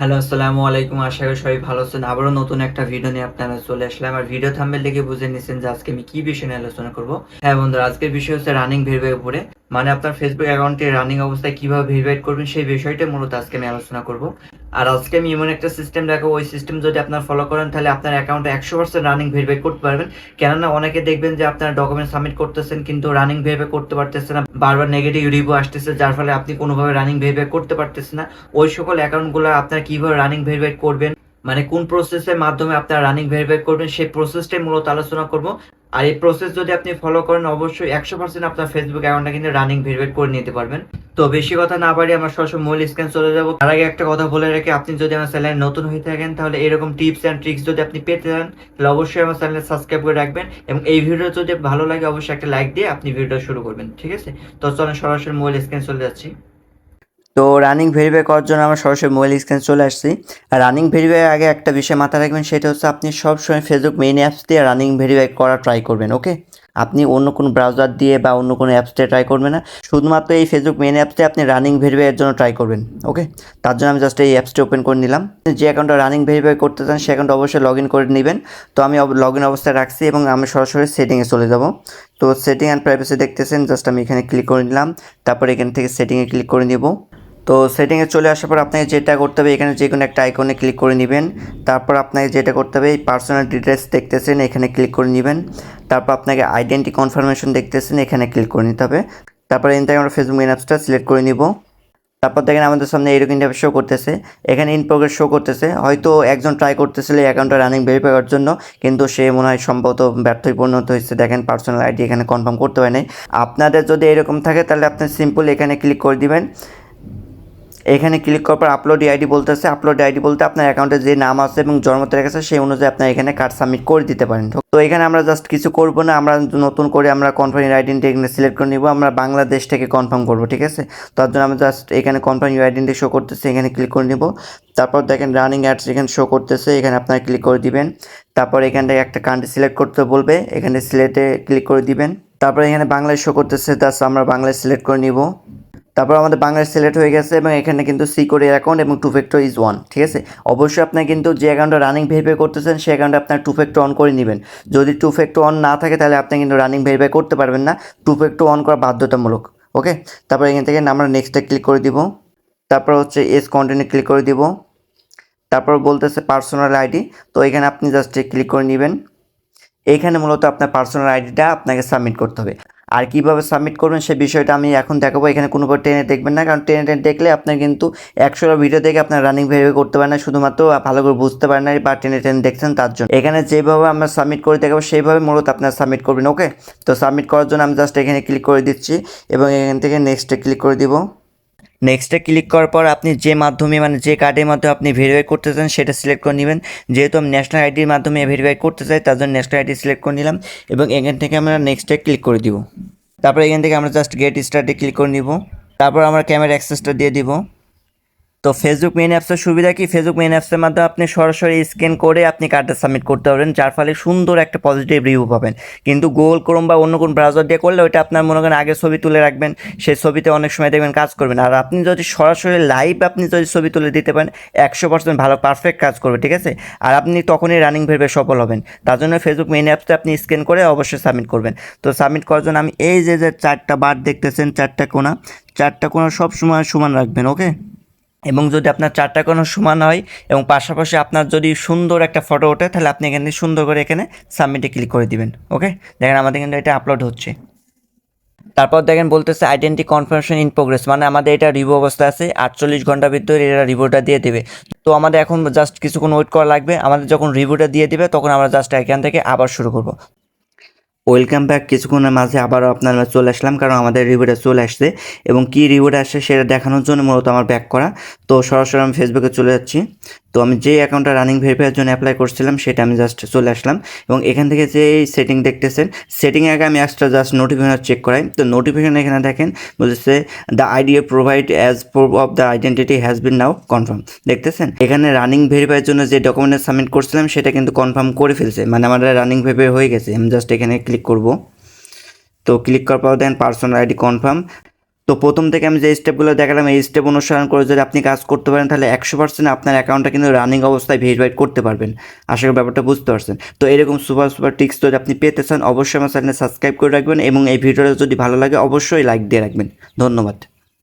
Hello, আসসালামু আলাইকুম। আশা করি সবাই ভালো আছেন। আবারও নতুন একটা ভিডিও নিয়ে আপনারা চলে আসলাম। আর ভিডিও থাম্বেল দেখে বুঝে নিয়েছেন যে আজকে আমি কি বিষয় নিয়ে আলোচনা করব। হ্যাঁ বন্ধুরা, আজকের বিষয় হচ্ছে রানিং ভেরবে উপরে। মানে আপনার ফেসবুক অ্যাকাউন্টে রানিং অবস্থায় কীভাবে ভেরিফাই করবেন সেই বিষয়টা মূলত আজকে আমি আলোচনা করব। আর আজকে আমি এমন একটা সিস্টেম দেখাবো, ওই সিস্টেম যদি আপনার ফলো করেন, তাহলে আপনার অ্যাকাউন্টে একশো পার্সেন্ট রানিং ভেরিফাই করতে পারবেন। কেননা অনেকে দেখবেন যে আপনার ডকুমেন্ট সাবমিট করতেছেন, কিন্তু রানিং ভেরিফাই করতে পারতেছে না। বারবার নেগেটিভ রিভিউ আসতেছে, যার ফলে আপনি কোনোভাবে রানিং ভেরিফাই করতে পারতেছে না। ওই সকল অ্যাকাউন্টগুলো আপনার কীভাবে রানিং ভেরিফাই করবেন? মানে কোন প্রসেসের মাধ্যমে আপনারা রানিং ভেরিফাই করবেন? সেই প্রসেসটাই মূলত আলোচনা করব। আর এই প্রসেস যদি আপনি ফলো করেন, অবশ্যই একশো পার্সেন্ট আপনার ফেসবুক অ্যাকাউন্টটা কিন্তু রানিং ভেরিফাই করে নিতে পারবেন। তো বেশি কথা না বাড়িয়ে আমরা সরাসরি মূল স্ক্যান চলে যাব। তার আগে একটা কথা বলে রাখি, আপনি যদি আমার চ্যানেলে নতুন হয়ে থাকেন, তাহলে এরকম টিপস অ্যান্ড ট্রিক্স যদি আপনি পেতে চান, তাহলে অবশ্যই আমার চ্যানেলে সাবস্ক্রাইব করে রাখবেন এবং এই ভিডিও যদি ভালো লাগে, অবশ্যই একটা লাইক দিয়ে আপনি ভিডিও শুরু করবেন, ঠিক আছে? তো চলেন সরাসরি মোবাইল স্ক্যান চলে যাচ্ছি। তো রানিং ভেরিফাই করার জন্য আমরা সরাসরি মোবাইল স্ক্যান চলে আসছি। রানিং ভেরিফাই আগে একটা বিষয় মাথায় রাখবেন, সেটা হচ্ছে আপনি সবসময় ফেসবুক মেইন অ্যাপস দিয়ে রানিং ভেরিফাই করা ট্রাই করবেন ওকে আপনি অন্য কোনো ব্রাউজার দিয়ে বা অন্য কোনো অ্যাপস দিয়ে ট্রাই করবেন না। শুধুমাত্র এই ফেসবুক মেইন অ্যাপসে আপনি রানিং ভেরিফাইয়ের জন্য ট্রাই করবেন ওকে তার জন্য আমি জাস্ট এই অ্যাপসটি ওপেন করে নিলাম। যে অ্যাকাউন্টটা রানিং ভেরিফাই করতে চান সে অ্যাকাউন্ট অবশ্যই লগ ইন করে নেবেন। তো আমি লগ ইন অবস্থায় রাখছি এবং আমি সরাসরি সেটিংয়ে চলে যাব। তো সেটিং অ্যান্ড প্রাইভেসি দেখতেছেন জাস্ট আমি এখানে ক্লিক করে নিলাম। তারপর এখান থেকে সেটিংয়ে ক্লিক করে নেব। তো সেটিংয়ে চলে আসার পর আপনাকে যেটা করতে হবে, এখানে যে কোনো একটা আইকনে ক্লিক করে নেবেন। তারপর আপনাকে যেটা করতে হবে, এই পার্সোনাল ডিটেলস দেখতেছেন, এখানে ক্লিক করে নেবেন। তারপর আপনাকে আইডেন্টি কনফার্মেশন দেখতেছেন, এখানে ক্লিক করে নিতে হবে। তারপর এখান থেকে আমরা ফেসবুক অ্যাপসটা সিলেক্ট করে নিব। তারপর দেখেন আমাদের সামনে এরকম ইন্টারভিউ শো করতেছে। এখানে ইন প্রোগ্রেস শো করতেছে। হয়তো একজন ট্রাই করতেছিল এই অ্যাকাউন্টটা রানিং ভেরিফাই করার জন্য, কিন্তু সে মনে হয় সম্ভবত ব্যর্থই পরিণত হয়েছে। দেখেন পার্সোনাল আইডি এখানে কনফার্ম করতে হয় নাই আপনাদের যদি এরকম থাকে, তাহলে আপনি সিম্পল এখানে ক্লিক করে দিবেন। এখানে ক্লিক করার পর আপলোড আইডি বলতেছে আপলোড আইডি বলতে আপনার অ্যাকাউন্টে যে নাম আছে এবং জন্ম তারিখ আছে, সেই অনুযায়ী আপনার এখানে কার্ড সাবমিট করে দিতে পারেন। তো এখানে আমরা জাস্ট কিছু করব না, আমরা নতুন করে আমরা কনফার্ম আইডেন্টি এখানে সিলেক্ট করে নিব, আমরা বাংলাদেশ থেকে কনফার্ম করব, ঠিক আছে? তার জন্য আমরা জাস্ট এখানে কনফার্ম ইউ আইডেন্টি শো করতেছে, এখানে ক্লিক করে নিব। তারপর দেখেন রানিং অ্যাডস এখানে শো করতেছে, এখানে আপনারা ক্লিক করে দিবেন। তারপর এখান থেকে একটা কান্ট্রি সিলেক্ট করতে বলবে, এখানে সিলেটে ক্লিক করে দিবেন। তারপর এখানে বাংলায় শো করতেছে তার আমরা বাংলায় সিলেক্ট করে নিব। তারপর আমাদের বাংলাদেশ সিলেক্ট হয়ে গেছে এবং এখানে কিন্তু সিকিউর অ্যাকাউন্ট এবং টু ফ্যাক্টর ইজ ওয়ান ঠিক আছে? অবশ্যই আপনি কিন্তু যে অ্যাকাউন্টটা রানিং ভেরিফাই করতেছেন, সেই অ্যাকাউন্টে আপনার টু ফ্যাক্টর অন করে নেবেন। যদি টু ফ্যাক্টর অন না থাকে, তাহলে আপনি কিন্তু রানিং ভেরিফাই করতে পারবেন না। টু ফ্যাক্টর অন করা বাধ্যতামূলক ওকে তারপর এখান থেকে আমরা নেক্সটে ক্লিক করে দিব। তারপর হচ্ছে এস কন্টিনিউ ক্লিক করে দিব। তারপর বলতেছে পার্সোনাল আইডি তো এখানে আপনি জাস্ট ক্লিক করে নেবেন। এখানে মূলত আপনার পার্সোনাল আইডিটা আপনাকে সাবমিট করতে হবে। আর কীভাবে সাবমিট করবেন সে বিষয়টা আমি এখন দেখাবো। এখানে কোনো টেনে দেখবেন না, কারণ টেনে টেনে দেখলে আপনার কিন্তু একশোটা ভিডিও দেখে আপনার রানিং ভেরিফাই করতে পারেন না, শুধুমাত্র ভালো করে বুঝতে পারেন না বা টেনে টেনে দেখছেন তার জন্য। এখানে যেভাবে আমরা সাবমিট করে দেখাবো, সেইভাবে মূলত আপনার সাবমিট করবেন ওকে তো সাবমিট করার জন্য আমি জাস্ট এখানে ক্লিক করে দিচ্ছি এবং এখান থেকে নেক্সটে ক্লিক করে দিব। নেক্সটে ক্লিক করার পর আপনি যে মাধ্যমে মানে যে কার্ডের মাধ্যমে আপনি ভেরিফাই করতে চান, সেটা সিলেক্ট করে নেবেন। যেহেতু আমি ন্যাশনাল আইডির মাধ্যমে ভেরিফাই করতে চাই, তার জন্য ন্যাশনাল আইডি সিলেক্ট করে নিলাম এবং এখান থেকে আমরা নেক্সটে ক্লিক করে দিব। তারপর এখান থেকে আমরা জাস্ট গেট স্টার্টে ক্লিক করে নিব। তারপর আমরা ক্যামেরা অ্যাক্সেসটা দিয়ে দিব। তো ফেসবুক মেন অ্যাপসের সুবিধা কি? ফেসবুক মেন অ্যাপসের মাধ্যমে আপনি সরাসরি স্ক্যান করে আপনি কার্ডটা সাবমিট করতে পারবেন, যার ফলে সুন্দর একটা পজিটিভ রিভিউ পাবেন। কিন্তু গুগল ক্রোম বা অন্য কোনো ব্রাউজার দিয়ে করলে ওইটা আপনার মনে করেন আগে ছবি তুলে রাখবেন, সেই ছবিতে অনেক সময় দেখবেন কাজ করবেন আর আপনি যদি সরাসরি লাইভ আপনি যদি ছবি তুলে দিতে পারেন, একশো পার্সেন্ট ভালো পারফেক্ট কাজ করবে, ঠিক আছে? আর আপনি তখনই রানিং ভেবে সফল হবেন। তার জন্য ফেসবুক মেন অ্যাপসটা আপনি স্ক্যান করে অবশ্যই সাবমিট করবেন। তো সাবমিট করার জন্য আমি এই যে যে চারটা বার দেখতেছেন, চারটা কোনা চারটা কোনা সব সময় সমান রাখবেন ওকে এবং যদি আপনার চারটা কোনো সমান হয় এবং পাশাপাশি আপনার যদি সুন্দর একটা ফটো ওঠে, তাহলে আপনি এখানে সুন্দর করে এখানে সাবমিটে ক্লিক করে দিবেন ওকে দেখেন আমাদের কিন্তু এটা আপলোড হচ্ছে। তারপর দেখেন বলতেছে আইডেন্টি কনফার্মেশন ইন প্রোগ্রেস মানে আমাদের এটা রিভিউ অবস্থা আছে, আটচল্লিশ ঘণ্টার ভিতরে এটা রিভিউটা দিয়ে দেবে। তো আমাদের এখন জাস্ট কিছুক্ষণ ওয়েট করা লাগবে, আমাদের যখন রিভিউটা দিয়ে দিবে, তখন আমরা জাস্ট এখান থেকে আবার শুরু করব। ওয়েলকাম ব্যাক কিছুক্ষণের মাঝে আবারও আপনার চলে আসলাম, কারণ আমাদের রিভিউটা চলে আসছে এবং কী রিভিউটা আসছে সেটা দেখানোর জন্য মূলত আমার ব্যাক করা। তো সরাসরি আমি ফেসবুকে চলে যাচ্ছি। তো আমি যে অ্যাকাউন্টটা রানিং ভেরিফাইয়ের জন্য অ্যাপ্লাই করছিলাম, সেটা আমি জাস্ট চলে আসলাম। এবং এখান থেকে যে সেটিং দেখতেছেন সেটিং আগে আমি একটা জাস্ট নোটিফিকেশন চেক করাই। তো নোটিফিকেশন এখানে দেখেন, বলতেছে the ID you provide as proof of the identity has been now confirm দেখতেছেন? এখানে রানিং ভেরিফাইয়ের জন্য যে ডকুমেন্ট সাবমিট করছিলাম, সেটা কিন্তু কনফার্ম করে ফেলছে। মানে আমার রানিং ভেরিফাই হয়ে গেছে। আমি জাস্ট এখানে ক্লিক করব। তো ক্লিক করার পর দেন পার্সোনাল আইডি কনফার্ম তো প্রথম থেকে আমি যে স্টেপগুলো দেখালাম, এই স্টেপ অনুসরণ করে যদি আপনি কাজ করতে পারেন, তাহলে একশো পার্সেন্ট আপনার অ্যাকাউন্টটা কিন্তু রানিং অবস্থায় ভেরিফাইড করতে পারবেন। আশা করি ব্যাপারটা বুঝতে পারছেন। তো এরকম সুপার সুপার টিক্স যদি আপনি পেতে চান, অবশ্যই আমার সাথে সাবস্ক্রাইব করে রাখবেন এবং এই ভিডিওটা যদি ভালো লাগে, অবশ্যই লাইক দিয়ে রাখবেন। ধন্যবাদ।